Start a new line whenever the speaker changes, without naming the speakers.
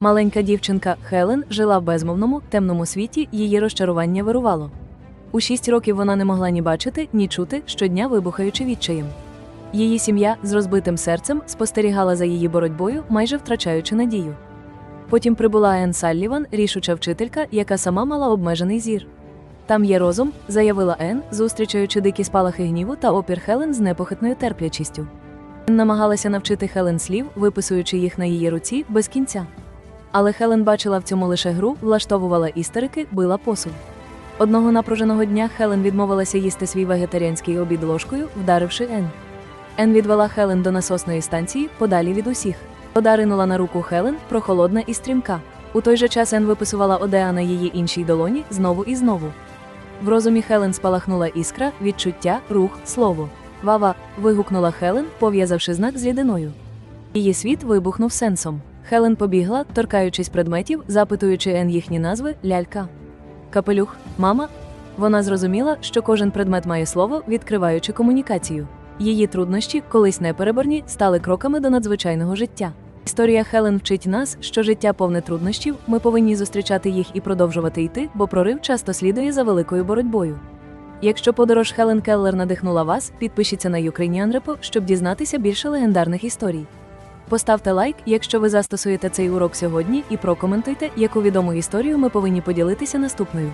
Маленька дівчинка Хелен жила в безмовному, темному світі, її розчарування вирувало. У шість років вона не могла ні бачити, ні чути, щодня вибухаючи відчаєм. Її сім'я з розбитим серцем спостерігала за її боротьбою, майже втрачаючи надію. Потім прибула Ен Салліван, рішуча вчителька, яка сама мала обмежений зір. Там є розум, заявила Ен, зустрічаючи дикі спалахи гніву та опір Хелен з непохитною терплячістю. Намагалася навчити Хелен слів, виписуючи їх на її руці без кінця. Але Хелен бачила в цьому лише гру, влаштовувала істерики, била посуд. Одного напруженого дня Хелен відмовилася їсти свій вегетаріанський обід ложкою, вдаривши Ен. Ен відвела Хелен до насосної станції, подалі від усіх. Вода ринула на руку Хелен, прохолодна і стрімка. У той же час Ен виписувала Одеа на її іншій долоні знову і знову. В розумі Хелен спалахнула іскра, відчуття, рух, слово. Вава. вигукнула Хелен, пов'язавши знак з рідиною. Її світ вибухнув сенсом. Хелен побігла, торкаючись предметів, запитуючи Ен їхні назви лялька. Капелюх, мама. Вона зрозуміла, що кожен предмет має слово, відкриваючи комунікацію. Її труднощі, колись непереборні, стали кроками до надзвичайного життя. Історія Хелен вчить нас, що життя повне труднощів, ми повинні зустрічати їх і продовжувати йти, бо прорив часто слідує за великою боротьбою. Якщо подорож Хелен Келлер надихнула вас, підпишіться на Ukrainian Repo, щоб дізнатися більше легендарних історій. Поставте лайк, якщо ви застосуєте цей урок сьогодні, і прокоментуйте, яку відому історію ми повинні поділитися наступною.